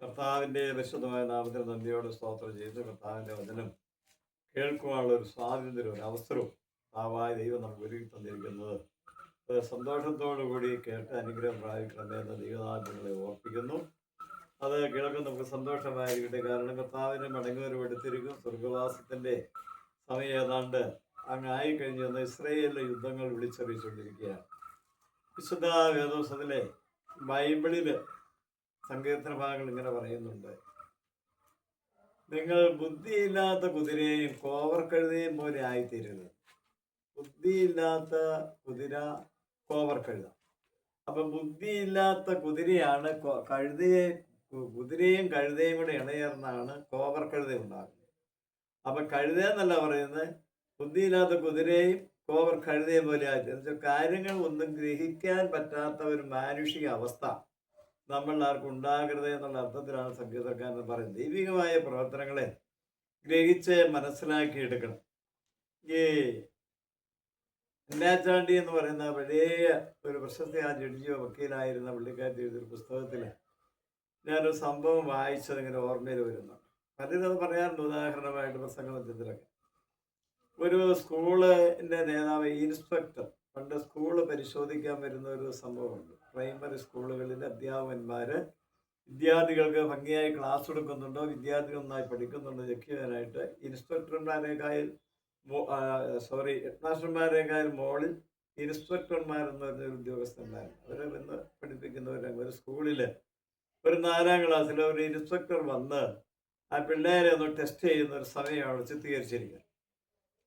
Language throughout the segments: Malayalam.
കർത്താവിന്റെ വിശദമായ നാമത്തിൽ നന്ദിയോട് സ്തോത്രം ചെയ്ത് കർത്താവിന്റെ വചനം കേൾക്കുവാനുള്ള ഒരു സ്വാതന്ത്ര്യവും ഒരു അവസരവും കർത്താവായ ദൈവം നമുക്ക് ഒരുക്കി തന്നിരിക്കുന്നത്. സന്തോഷത്തോടു കൂടി കേട്ട് അനുഗ്രഹം പ്രാപിക്കണമേ എന്ന് ദൈവനാഥങ്ങളെ ഓർപ്പിക്കുന്നു. അത് കിഴക്കും നമുക്ക് സന്തോഷമായിരിക്കട്ടെ. കാരണം കർത്താവിനെ മടങ്ങുവരും എടുത്തിരിക്കും സ്വർഗവാസത്തിന്റെ സമയം ഏതാണ്ട് അങ്ങ് ആയിക്കഴിഞ്ഞു എന്ന് ഇസ്രയേലിലെ യുദ്ധങ്ങൾ വിളിച്ചറിയിച്ചുകൊണ്ടിരിക്കുകയാണ്. വിശുദ്ധ വേദോസത്തിലെ ബൈബിളിൽ സങ്കീർത്തന ഭാഗങ്ങൾ ഇങ്ങനെ പറയുന്നുണ്ട്. നിങ്ങൾ ബുദ്ധിയില്ലാത്ത കുതിരയും കോവർ കഴുതയും പോലെ ആയിത്തീരരുത്. ബുദ്ധിയില്ലാത്ത കുതിര കോവർ കഴുത അപ്പൊ ബുദ്ധിയില്ലാത്ത കുതിരയാണ് കഴുതയെ കുതിരയും കഴുതയും കൂടെ ഇണയേർന്നാണ് കോവർ കഴുത ഉണ്ടാകുന്നത്. അപ്പൊ കഴുത എന്നല്ല പറയുന്നത് ബുദ്ധിയില്ലാത്ത കുതിരയും കോവർ കഴുതയും പോലെ എന്നുവെച്ചാൽ കാര്യങ്ങൾ ഒന്നും ഗ്രഹിക്കാൻ പറ്റാത്ത ഒരു മാനുഷിക അവസ്ഥ നമ്മൾ ആർക്കും ഉണ്ടാകരുത് എന്നുള്ള അർത്ഥത്തിലാണ് എന്ന് പറയുന്നത്. ദൈവികമായ പ്രവർത്തനങ്ങളെ ഗ്രഹിച്ച് മനസ്സിലാക്കി എടുക്കണം. ഈ ഉന്നാച്ചാണ്ടി എന്ന് പറയുന്ന പഴയ ഒരു പ്രശസ്തി ആ ജഡ്ജിയോ വക്കീലായിരുന്ന പുള്ളിക്കാരത്തി എഴുതിയൊരു പുസ്തകത്തിൽ ഞാനൊരു സംഭവം വായിച്ചത് ഇങ്ങനെ ഓർമ്മയിൽ വരുന്നുണ്ട്. പലരും അത് പറയാറുണ്ട്. ഉദാഹരണമായിട്ട് പ്രസംഗമധ്യത്തിലൊക്കെ ഒരു സ്കൂളിന്റെ നേതാവ് ഇൻസ്പെക്ടർ പണ്ട് സ്കൂൾ പരിശോധിക്കാൻ വരുന്ന ഒരു സംഭവമുണ്ട്. പ്രൈമറി സ്കൂളുകളിലെ അധ്യാപകന്മാർ വിദ്യാർത്ഥികൾക്ക് ഭംഗിയായി ക്ലാസ് എടുക്കുന്നുണ്ടോ വിദ്യാർത്ഥികൾ നന്നായി പഠിക്കുന്നുണ്ടോ ചെക്ക് ചെയ്യാനായിട്ട് ഇൻസ്പെക്ടർമാരെക്കാൾ സോറി ഹെഡ് മാസ്റ്റർമാരെക്കാൾ എന്ന് പറഞ്ഞ പറഞ്ഞൊരു ഉദ്യോഗസ്ഥന്മാരാണ് അവരെ വന്ന് പഠിപ്പിക്കുന്നവരാണ്. ഒരു സ്കൂളിൽ ഒരു നാലാം ക്ലാസ്സിൽ ഒരു ഇൻസ്പെക്ടർ വന്ന് ആ പിള്ളേരെ ഒന്ന് ടെസ്റ്റ് ചെയ്യുന്ന ഒരു സമയമാണ് ചിത്രീകരിച്ചിരിക്കുന്നത്.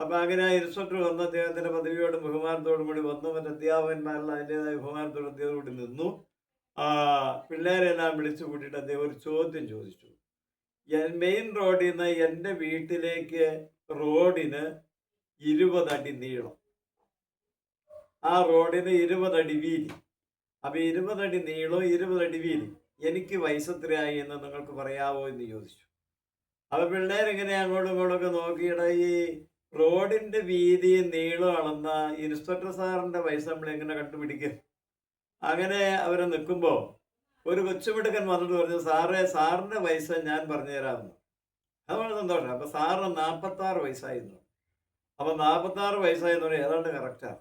അപ്പൊ അങ്ങനെ ഇൻസ്പെക്ടർ വന്ന് അദ്ദേഹത്തിന്റെ പദവിയോടും ബഹുമാനത്തോടും കൂടി വന്നു. മറ്റു അധ്യാപകന്മാരെല്ലാം അതിന്റെതായ ബഹുമാനത്തോടും അദ്ദേഹം കൂടി നിന്നു. ആ പിള്ളേരെല്ലാം വിളിച്ചു കൂട്ടിയിട്ട് അദ്ദേഹം ഒരു ചോദ്യം ചോദിച്ചു. മെയിൻ റോഡിൽ നിന്ന് എന്റെ വീട്ടിലേക്ക് റോഡിന് ഇരുപതടി നീളം. ആ റോഡിന് ഇരുപതടി വീതി. അപ്പൊ ഇരുപതടി നീളവും ഇരുപതടി വീതി. എനിക്ക് വയസ്സത്രയായി എന്ന് നിങ്ങൾക്ക് പറയാവോ എന്ന് ചോദിച്ചു. അപ്പൊ പിള്ളേരെങ്ങനെ അങ്ങോട്ടും ഇങ്ങോട്ടൊക്കെ നോക്കിയിട ഈ റോഡിന്റെ വീതി നീളം അളന്ന ഇൻസ്പെക്ടർ സാറിന്റെ വയസ്സ് നമ്മൾ എങ്ങനെ കണ്ടുപിടിക്കും? അങ്ങനെ അവരെ നിൽക്കുമ്പോൾ ഒരു കൊച്ചുമിടുക്കൻ വന്നിട്ട് പറഞ്ഞു സാറേ സാറിന്റെ വയസ്സ് ഞാൻ പറഞ്ഞു തരാമെന്ന് അത് വളരെ സന്തോഷം. അപ്പൊ സാറിന് നാൽപ്പത്തി ആറ് വയസ്സായിരുന്നു. അപ്പൊ നാൽപ്പത്തി ആറ് വയസ്സായിരുന്നു ഏതാണ്ട് കറക്റ്റാണ്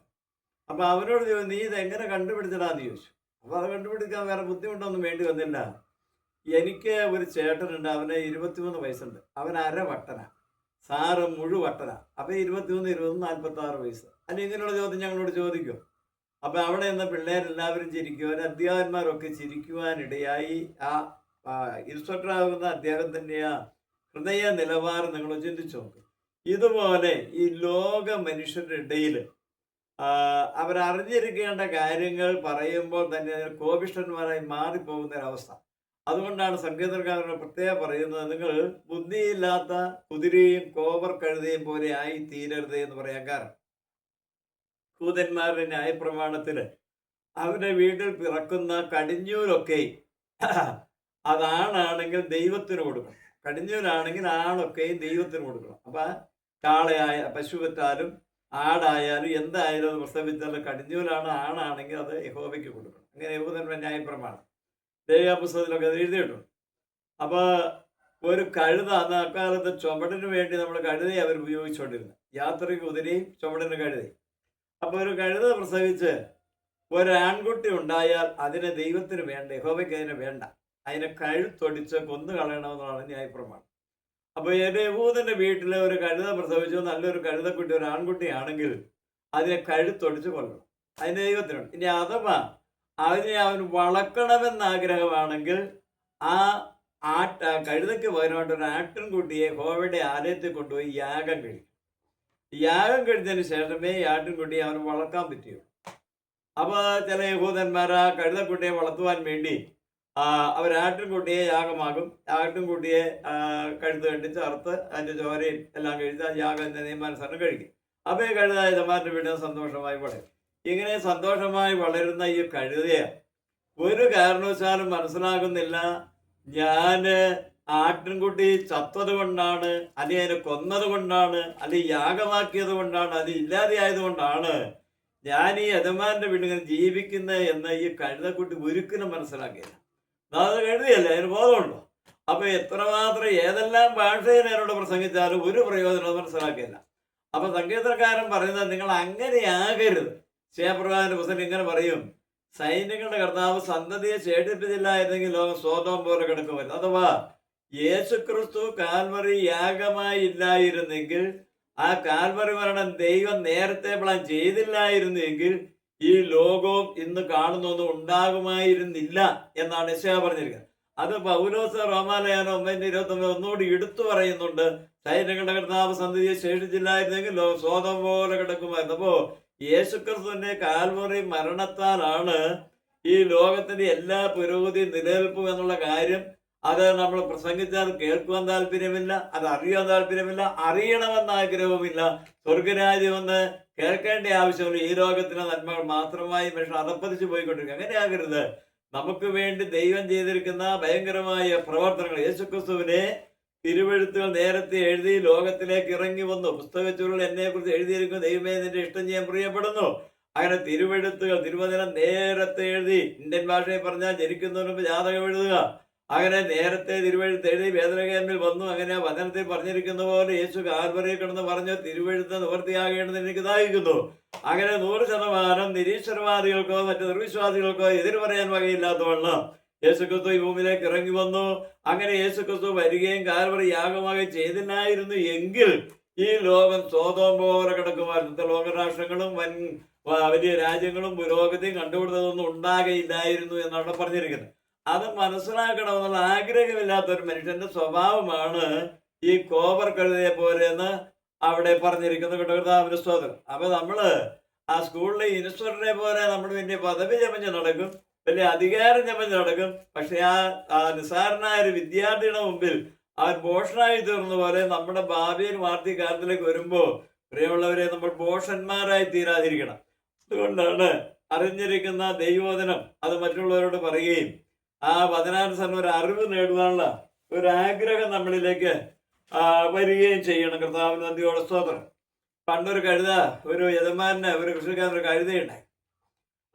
അപ്പൊ അവരോട് ചോദിച്ചു നീ ഇത് എങ്ങനെ കണ്ടുപിടിച്ചടാന്ന് ചോദിച്ചു. അപ്പൊ അത് കണ്ടുപിടിക്കാൻ വേറെ ബുദ്ധിമുട്ടൊന്നും വേണ്ടി വന്നില്ല. എനിക്ക് ഒരു ചേട്ടനുണ്ട് അവന് ഇരുപത്തിമൂന്ന് വയസ്സുണ്ട്. അവൻ അരവട്ടന. സാറ് മുഴുവട്ടന. അപ്പൊ ഇരുപത്തിമൂന്ന് ഇരുപത് നാൽപ്പത്തി ആറ് വയസ്സ്. അല്ലെ ഇങ്ങനെയുള്ള ചോദ്യം ഞങ്ങളോട് ചോദിക്കും? അപ്പൊ അവിടെ നിന്ന് പിള്ളേരെല്ലാവരും ചിരിക്കുവാൻ അധ്യാപകന്മാരൊക്കെ ചിരിക്കുവാനിടയായി ആ ആ, ഇൻസ്ട്രക്ടർ ആകുന്ന അദ്ദേഹം തന്നെയാ ഹൃദയ നിലവാരം നിങ്ങൾ ചിന്തിച്ചു നോക്കും. ഇതുപോലെ ഈ ലോക മനുഷ്യരുടെ ഇടയിൽ അവരറിഞ്ഞിരിക്കേണ്ട കാര്യങ്ങൾ പറയുമ്പോൾ തന്നെ കോപിഷ്ടന്മാരായി മാറിപ്പോകുന്ന ഒരവസ്ഥ. അതുകൊണ്ടാണ് സംഗീതകാരൻ പ്രത്യേകം പറയുന്നത് നിങ്ങൾ ബുദ്ധിയില്ലാത്ത കുതിരയും കോവർ കഴുതയും പോലെ ആയി തീരരുത് എന്ന് പറയാൻ കാരണം. കൂതന്മാരുടെ ന്യായപ്രമാണത്തിൽ അവരുടെ വീട്ടിൽ പിറക്കുന്ന കടിഞ്ഞൂരൊക്കെ അതാണാണെങ്കിൽ ദൈവത്തിന് കൊടുക്കണം. കടിഞ്ഞൂരാണെങ്കിൽ ആണൊക്കെയും ദൈവത്തിന് കൊടുക്കണം. അപ്പൊ കാളയായ പശുവറ്റാലും ആടായാലും എന്തായാലും അത് പ്രസവിച്ചാലും കടിഞ്ഞൂലാണ് ആണാണെങ്കിൽ അത് യഹോബയ്ക്ക് കൊടുക്കണം. അങ്ങനെ യഹോദന്മാരുടെ ന്യായപ്രമാണം. ദേവപുസ്തകത്തിലൊക്കെ അത് എഴുതിയിട്ടുണ്ട്. അപ്പൊ ഒരു കഴുത അന്ന് അക്കാലത്ത് ചുമടിന് വേണ്ടി നമ്മൾ കഴുതയെ അവർ ഉപയോഗിച്ചുകൊണ്ടിരുന്നു. യാത്രയ്ക്ക് കുതിരയും ചുമടിന് കഴുതയും അപ്പൊ ഒരു കഴുത പ്രസവിച്ച് ഒരു ആൺകുട്ടി ഉണ്ടായാൽ അതിനെ ദൈവത്തിന് വേണ്ട യഹോവയ്ക്ക് അതിനെ വേണ്ട. അതിനെ കഴുത്തൊടിച്ച് കൊന്നു കളയണമെന്നുള്ളതാണ് ന്യായപ്രമാണം. അപ്പൊ എന്റെ യഹൂദന്റെ വീട്ടിലെ ഒരു കഴുത പ്രസവിച്ചു. നല്ലൊരു കഴുതക്കുട്ടി ഒരു ആൺകുട്ടിയാണെങ്കിൽ അതിനെ കഴുത്തൊടിച്ച് കൊല്ലണം. അതിന്റെ ദൈവത്തിനുണ്ട് ഇനി അഥവാ അതിനെ അവൻ വളക്കണമെന്നാഗ്രഹമാണെങ്കിൽ ആ ആട്ട കഴുതയ്ക്ക് പകരമായിട്ട് ഒരു ആട്ടിൻകുട്ടിയെ ഹോവയുടെ ആലയത്തിൽ കൊണ്ടുപോയി യാഗം കഴിക്കും. യാഗം കഴിച്ചതിന് ശേഷമേ ഈ ആട്ടിൻകുട്ടിയെ അവന് വളർക്കാൻ പറ്റുള്ളൂ അപ്പോൾ ചില യഹൂദന്മാർ ആ കഴുതക്കുട്ടിയെ വളർത്തുവാൻ വേണ്ടി അവർ ആട്ടിൻകുട്ടിയെ യാഗമാകും. ആട്ടിൻകുട്ടിയെ ആ, കഴുത്ത് കണ്ടി ചേർത്ത് അതിന്റെ ചോരയും എല്ലാം കഴിച്ച് യാഗത്തിന്റെ നിയമാനുസരണം കഴിക്കും. അപ്പോൾ ഈ കഴുത യജമാന്റെ വീട്ടിൽ സന്തോഷമായി വളരും. ഇങ്ങനെ സന്തോഷമായി വളരുന്ന ഈ കഴുതയെ ഒരു കാരണവശാലും മനസ്സിലാകുന്നില്ല. ഞാൻ ആട്ടിൻകുട്ടി ചത്തത് കൊണ്ടാണ് അല്ലെങ്കിൽ അതിനെ കൊന്നത് കൊണ്ടാണ് അല്ലെങ്കിൽ യാഗമാക്കിയത് കൊണ്ടാണ് അത് ഇല്ലാതെയായത് കൊണ്ടാണ് ഞാൻ ഈ യജമാന്റെ വീട്ടിൽ ജീവിക്കുന്നത് എന്ന് ഈ കഴുതക്കുട്ടി ഒരിക്കലും മനസ്സിലാക്കിയില്ല. അത് കഴുതിയല്ലേ? അതിന് ബോധമുണ്ടോ? അപ്പൊ എത്രമാത്രം ഏതെല്ലാം ഭാഷയിൽ എന്നോട് പ്രസംഗിച്ചാലും ഒരു പ്രയോജനം മനസ്സിലാക്കിയില്ല. അപ്പൊ സംഗീതക്കാരൻ പറയുന്നത് നിങ്ങൾ അങ്ങനെയാകരുത് ശിവപ്രഭാന്റെ പുസ്തകം ഇങ്ങനെ പറയും സൈന്യങ്ങളുടെ കർത്താവ് സന്തതിയെ ശേഷിപ്പിച്ചില്ലായിരുന്നെങ്കിൽ ലോകം സ്വതം പോലെ കിടക്കുമായിരുന്നു. അഥവാ യേശുക്രിസ്തു കാൽമറി യാഗമായി ഇല്ലായിരുന്നെങ്കിൽ ആ കാൽമറി മരണം ദൈവം നേരത്തെ പ്ലാൻ ചെയ്തില്ലായിരുന്നെങ്കിൽ ഈ ലോകവും ഇന്ന് കാണുന്നൊന്നും ഉണ്ടാകുമായിരുന്നില്ല എന്നാണ് യശയ പറഞ്ഞിരിക്കുന്നത്. അത് പൗലോസ് റോമാലയാനോ ഒമ്പതിന്റെ ഇരുപത്തി ഒമ്പത് ഒന്നുകൂടി എടുത്തു പറയുന്നുണ്ട്. സൈന്യങ്ങളുടെ കർത്താവ് സന്തതിയെ ശേഷിച്ചില്ലായിരുന്നെങ്കിൽ ലോകം സ്വതം പോലെ കിടക്കുമായിരുന്നു. അപ്പോ യേശുക്രിസ്തുവിന്റെ കാൽവറി മരണത്താലാണ് ഈ ലോകത്തിന്റെ എല്ലാ പുരോഗതി നിലനിൽപ്പും എന്നുള്ള കാര്യം. അത് നമ്മൾ പ്രസംഗിച്ചാൽ കേൾക്കുവാൻ താല്പര്യമില്ല അത് അറിയാൻ താല്പര്യമില്ല അറിയണമെന്ന ആഗ്രഹവുമില്ല. സ്വർഗരാജ്യമെന്ന് കേൾക്കേണ്ട ആവശ്യമുള്ള ഈ ലോകത്തിലെ നന്മകൾ മാത്രമായി മനുഷ്യൻ അതപ്പതിച്ചു പോയിക്കൊണ്ടിരിക്കും അങ്ങനെ ആകരുത്. നമുക്ക് വേണ്ടി ദൈവം ചെയ്തിരിക്കുന്ന ഭയങ്കരമായ പ്രവർത്തനങ്ങൾ യേശുക്രിസ്തുവിനെ തിരുവഴുത്തുകൾ നേരത്തെ എഴുതി ലോകത്തിലേക്ക് ഇറങ്ങി വന്നു. പുസ്തക എന്നെക്കുറിച്ച് എന്നെ കുറിച്ച് എഴുതിയിരിക്കുന്ന. ദൈവമേ നിന്റെ ഇഷ്ടം ചെയ്യാൻ പ്രിയപ്പെടുന്നു. അങ്ങനെ തിരുവെഴുത്തുകൾ തിരുവചനം നേരത്തെ എഴുതി. ഇന്ത്യൻ ഭാഷയെ പറഞ്ഞാൽ ജനിക്കുന്നതിന് മുമ്പ് ജാതകം എഴുതുക. അങ്ങനെ നേരത്തെ തിരുവഴുത്ത് എഴുതി വേദനകേന്ദ്രിൽ വന്നു. അങ്ങനെ വചനത്തിൽ പറഞ്ഞിരിക്കുന്ന പോലെ യേശു കാൽവറിയിൽ കിടന്ന് പറഞ്ഞു തിരുവഴുത്ത് നിവൃത്തിയാകേണ്ടത് എനിക്ക് ദാഹിക്കുന്നു. അങ്ങനെ നൂറ് ശതമാനം നിരീശ്വരവാദികൾക്കോ മറ്റ് നിർവിശ്വാസികൾക്കോ എതിർ പറയാൻ വകയില്ലാത്തവണ്ണം യേശുക്രിസ്തു ഈ ഭൂമിയിലേക്ക് ഇറങ്ങി വന്നു. അങ്ങനെ യേശുക്രിസ്തു വരികയും കാൽവറി യാഗമാകുകയും ചെയ്തില്ലായിരുന്നു എങ്കിൽ ഈ ലോകം സ്വതം പോലെ കിടക്കുമായിരുന്നു. ലോകരാഷ്ട്രങ്ങളും വൻ വലിയ രാജ്യങ്ങളും പുരോഗതിയും കണ്ടുപിടുത്തതൊന്നും ഉണ്ടാകയില്ലായിരുന്നു എന്നാണ് പറഞ്ഞിരിക്കുന്നത്. അത് മനസ്സിലാക്കണമെന്നുള്ള ആഗ്രഹമില്ലാത്ത ഒരു മനുഷ്യന്റെ സ്വഭാവമാണ് ഈ കോപർ കഴുതയെ പോലെ എന്ന് അവിടെ പറഞ്ഞിരിക്കുന്നു കൃതകൃതാവിന്റെ സ്തോത്രം. അപ്പൊ നമ്മൾ ആ സ്കൂളിലെ ഇൻസ്ട്രക്ടറെ പോലെ നമ്മൾ വലിയ പദവി ചമഞ്ഞ് നടക്കും. വലിയ അധികാരം ചമഞ്ഞ് നടക്കും. പക്ഷെ ആ നിസ്സാരനായ ഒരു വിദ്യാർത്ഥിയുടെ മുമ്പിൽ അവൻ ഭോഷനായി തീർന്ന പോലെ നമ്മുടെ ഭാവിയിൽ വാർത്തകാലത്തിലേക്ക് വരുമ്പോ പ്രിയമുള്ളവരെ നമ്മൾ ഭോഷന്മാരായി തീരാതിരിക്കണം. അതുകൊണ്ടാണ് അറിഞ്ഞിരിക്കുന്ന ദൈവോധനം അത് മറ്റുള്ളവരോട് പറയുകയും ആ വചനാനുസരണം ഒരു അറിവ് നേടുവാനുള്ള ഒരു ആഗ്രഹം നമ്മളിലേക്ക് വരികയും ചെയ്യണം. കർത്താവിന് നന്ദിയോടെ സ്തോത്രം. പണ്ടൊരു കഴുത ഒരു യജമാനെ ഒരു കൃഷിക്കാരൻ ഒരു കഴുതയുണ്ടായി.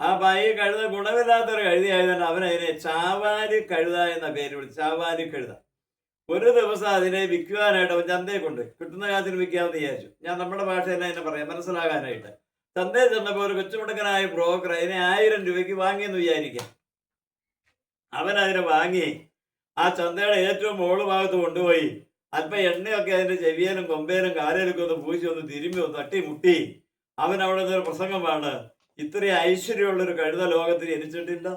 ആ ഈ കഴുത ഗുണമില്ലാത്തൊരു കഴുതയായതുകൊണ്ട് അവൻ അതിനെ ചാവാലി കഴുത എന്ന പേര് വിളിച്ചു. ചാവാലി കഴുത. ഒരു ദിവസം അതിനെ വിൽക്കുവാനായിട്ട് അവൻ ചന്തയെ കൊണ്ട് കിട്ടുന്ന കാലത്തിന് വിൽക്കാമെന്ന് വിചാരിച്ചു. ഞാൻ നമ്മുടെ ഭാഷ തന്നെ അതിനെ പറയാം. മനസ്സിലാകാനായിട്ട്. ചന്തയിൽ ചെന്നപ്പോൾ ഒരു കൊച്ചുമുടക്കനായ ബ്രോക്കർ അതിനെ ആയിരം രൂപയ്ക്ക് വാങ്ങിയെന്ന് വിചാരിക്കാം. അവൻ അതിനെ വാങ്ങി ആ ചന്തയുടെ ഏറ്റവും മുകൾ ഭാഗത്ത് കൊണ്ടുപോയി. അല്പം എണ്ണയൊക്കെ അതിന്റെ ചെവിയനും കൊമ്പേനും കാലേലൊക്കെ ഒന്ന് പൂശി ഒന്ന് തിരുമ്പി ഒന്ന് തട്ടി മുട്ടി. അവൻ അവിടെ നിന്ന് പ്രസംഗമാണ് ഇത്രയും ഐശ്വര്യമുള്ള ഒരു കഴുത ലോകത്തിൽ ജനിച്ചിട്ടില്ല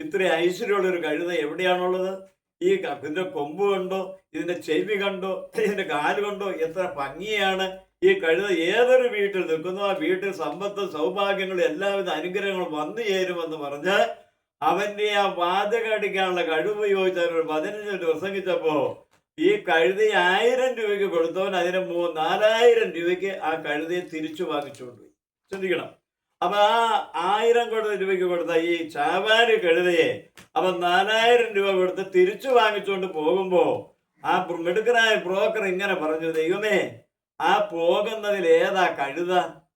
ഇത്രയും ഐശ്വര്യമുള്ള ഒരു കഴുത എവിടെയാണുള്ളത്? ഈ ഇതിന്റെ കൊമ്പ് കണ്ടോ? ഇതിന്റെ ചെവി കണ്ടോ? ഇതിന്റെ കാൽ കണ്ടോ? എത്ര ഭംഗിയാണ് ഈ കഴുത. ഏതൊരു വീട്ടിൽ നിൽക്കുന്നു ആ വീട്ടിൽ സമ്പത്ത് സൗഭാഗ്യങ്ങളും എല്ലാവിധ അനുഗ്രഹങ്ങളും വന്നു ചേരുമെന്ന് പറഞ്ഞ് അവന്റെ ആ വാചകം അടിക്കാനുള്ള കഴിവ് ഉപയോഗിച്ച് ഒരു പതിനഞ്ച് പ്രസംഗിച്ചപ്പോ ഈ കഴുതി ആയിരം രൂപയ്ക്ക് കൊടുത്തവൻ അതിന് നാലായിരം രൂപയ്ക്ക് ആ കഴുതിയെ തിരിച്ചു വാങ്ങിച്ചുകൊണ്ട് പോയി ചിന്തിക്കണം അപ്പൊ ആ ആയിരം കൊടുത്ത രൂപയ്ക്ക് കൊടുത്ത ഈ ചാവാരി കഴുതയെ അപ്പൊ നാലായിരം രൂപ കൊടുത്ത് തിരിച്ചു വാങ്ങിച്ചുകൊണ്ട് പോകുമ്പോ ആ മിടുക്കനായ ബ്രോക്കർ ഇങ്ങനെ പറഞ്ഞു ദൈവമേ ആ പോകുന്നതിൽ ഏതാ കഴുത?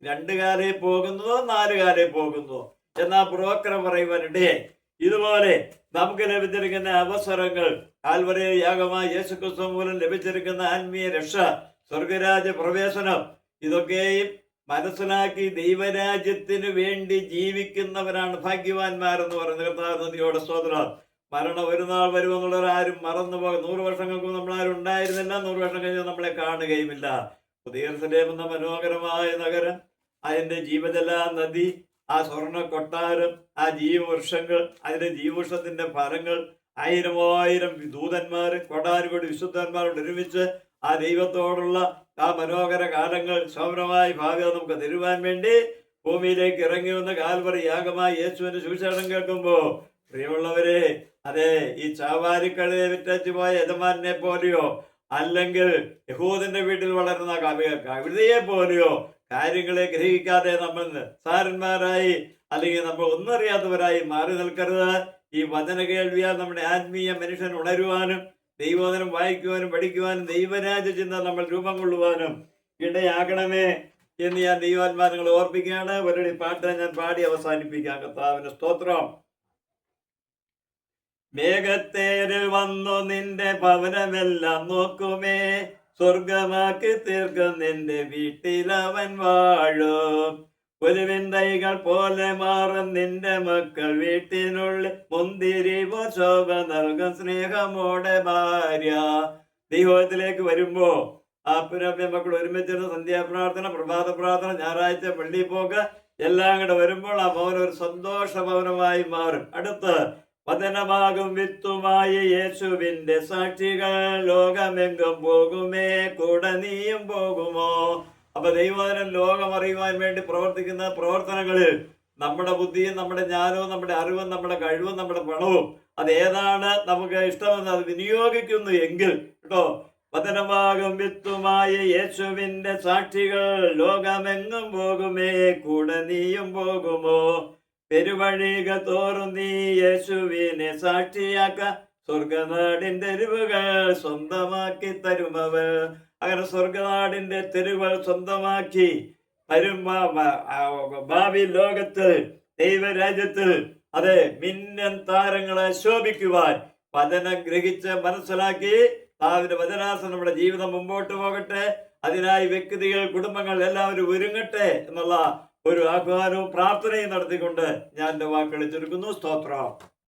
രണ്ടു കാലേ പോകുന്നതോ നാല് കാലേ പോകുന്നതോ? എന്നാ ബ്രോക്കർ പറയുവാനിടയെ ഇതുപോലെ നമുക്ക് ലഭിച്ചിരിക്കുന്ന അവസരങ്ങൾ കാൽവരെ യാഗമായ യേശുക്രിസ്തു മൂലം ലഭിച്ചിരിക്കുന്ന ആത്മീയ രക്ഷ സ്വർഗരാജ പ്രവേശനം ഇതൊക്കെയും മനസ്സിലാക്കി ദൈവരാജ്യത്തിന് വേണ്ടി ജീവിക്കുന്നവരാണ് ഭാഗ്യവാന്മാരെന്ന് പറയുന്നത് കർത്താവ് നദിയോടെ സ്തോത്രം. മരണം ഒരു നാൾ വരുമെന്നുള്ളവർ ആരും മറന്നു പോകും. നൂറ് വർഷങ്ങൾക്ക് നമ്മൾ ആരും ഉണ്ടായിരുന്നില്ല. നൂറ് വർഷം കഴിഞ്ഞ് നമ്മളെ കാണുകയുമില്ല. പുതിയ എന്ന മനോഹരമായ നഗരം അതിന്റെ ജീവജല നദി ആ സ്വർണ കൊട്ടാരം ആ ജീവവൃക്ഷങ്ങൾ അതിന്റെ ജീവവൃക്ഷത്തിന്റെ ഫലങ്ങൾ ആയിരമായിരം ദൂതന്മാർ കൊടാനുകൂടി വിശുദ്ധന്മാരോട് ഒരുമിച്ച് ആ ദൈവത്തോടുള്ള ആ മനോഹര കാലങ്ങൾ ശോഭനമായ ഭാവി നമുക്ക് തരുവാൻ വേണ്ടി ഭൂമിയിലേക്ക് ഇറങ്ങി വന്ന കാൽവറി യാഗമായി യേശുവിന്റെ സുവിശേഷം കേൾക്കുമ്പോ പ്രിയമുള്ളവരെ അതെ ഈ ചാവാരിക്കളെ വിറ്റച്ചു പോയ യജമാനെ പോലെയോ അല്ലെങ്കിൽ യഹൂദന്റെ വീട്ടിൽ വളരുന്ന കവി- കവിതയെ പോലെയോ കാര്യങ്ങളെ ഗ്രഹിക്കാതെ നമ്മൾ സാരന്മാരായി അല്ലെങ്കിൽ നമ്മൾ ഒന്നറിയാത്തവരായി മാറി നിൽക്കരുത്. ഈ വചന കേൾവിയാൽ നമ്മുടെ ആത്മീയ മനുഷ്യൻ ഉണരുവാനും ദൈവോധനം വായിക്കുവാനും പഠിക്കുവാനും ദൈവരാജ ചിന്ത നമ്മൾ രൂപം കൊള്ളുവാനും ഇടയാകണമേ എന്ന് ഞാൻ ദൈവാത്മാനങ്ങൾ ഓർപ്പിക്കുകയാണ്. ഒരടി പാട്ട് ഞാൻ പാടി അവസാനിപ്പിക്കാം. കർത്താവിന്റെ സ്തോത്രം. മേഘത്തേരിൽ വന്നു നിന്റെ ഭവനമെല്ലാം നോക്കുമേ. സ്വർഗമാക്കി തീർക്കും നിന്റെ വീട്ടിൽ അവൻ വാഴും. പുലുവിൻ പോലെ മാറും നിന്റെ മക്കൾ വീട്ടിനുള്ളിൽ. മുന്തിരി ശോഭ നൽകും സ്നേഹമോടെ ഭാര്യ. ദൈവത്തിലേക്ക് വരുമ്പോ പുരഭ്യ മക്കൾ ഒരുമിച്ചിരുന്ന സന്ധ്യാപ്രാർത്ഥന പ്രഭാത പ്രാർത്ഥന ഞായറാഴ്ച പള്ളി പോക്ക് എല്ലാം കൂടെ വരുമ്പോൾ ആ ഭവനം ഒരു സന്തോഷ ഭവനമായി മാറും. അടുത്ത് വചനമാകും വിത്തുമായി യേശുവിന്റെ സാക്ഷികൾ. ലോകമെങ്കും പോകുമേ കൂടെ നീയും പോകുമോ? അപ്പൊ ദൈവവചനം ലോകം അറിയുവാൻ വേണ്ടി പ്രവർത്തിക്കുന്ന പ്രവർത്തനങ്ങളിൽ നമ്മുടെ ബുദ്ധിയും നമ്മുടെ ജ്ഞാനവും നമ്മുടെ അറിവും നമ്മുടെ കഴിവും നമ്മുടെ പണവും അത് ഏതാണ് നമുക്ക് ഇഷ്ടമെന്ന് അത് വിനിയോഗിക്കുന്നു എങ്കിൽ കേട്ടോ. പതനഭാഗം വിത്തുമായ യേശുവിന്റെ സാക്ഷികൾ ലോകമെങ്ങും പോകുമേ? കൂടെ നീയും പോകുമോ? പെരുവഴിക തോറും നീ യേശുവിനെ സാക്ഷിയാക്ക. സ്വർഗനാടിന്റെ തെരുവുകൾ സ്വന്തമാക്കി തരുമവർ അങ്ങനെ സ്വർഗനാടിന്റെ തെരുവൾ സ്വന്തമാക്കി വരും ഭാവി ലോകത്ത് ദൈവരാജ്യത്ത്. അതെ മിന്നൻ താരങ്ങളെ ശോഭിക്കുവാൻ വചനം ഗ്രഹിച്ച് മനസ്സിലാക്കി. താവിന്റെ വചനാസം നമ്മുടെ ജീവിതം മുമ്പോട്ട് പോകട്ടെ. അതിനായി വ്യക്തികൾ കുടുംബങ്ങൾ എല്ലാവരും ഒരുങ്ങട്ടെ എന്നുള്ള ഒരു ആഹ്വാനവും പ്രാർത്ഥനയും നടത്തിക്കൊണ്ട് ഞാൻ എന്റെ വാക്കുകൾ ചുരുക്കുന്നു. സ്തോത്രം.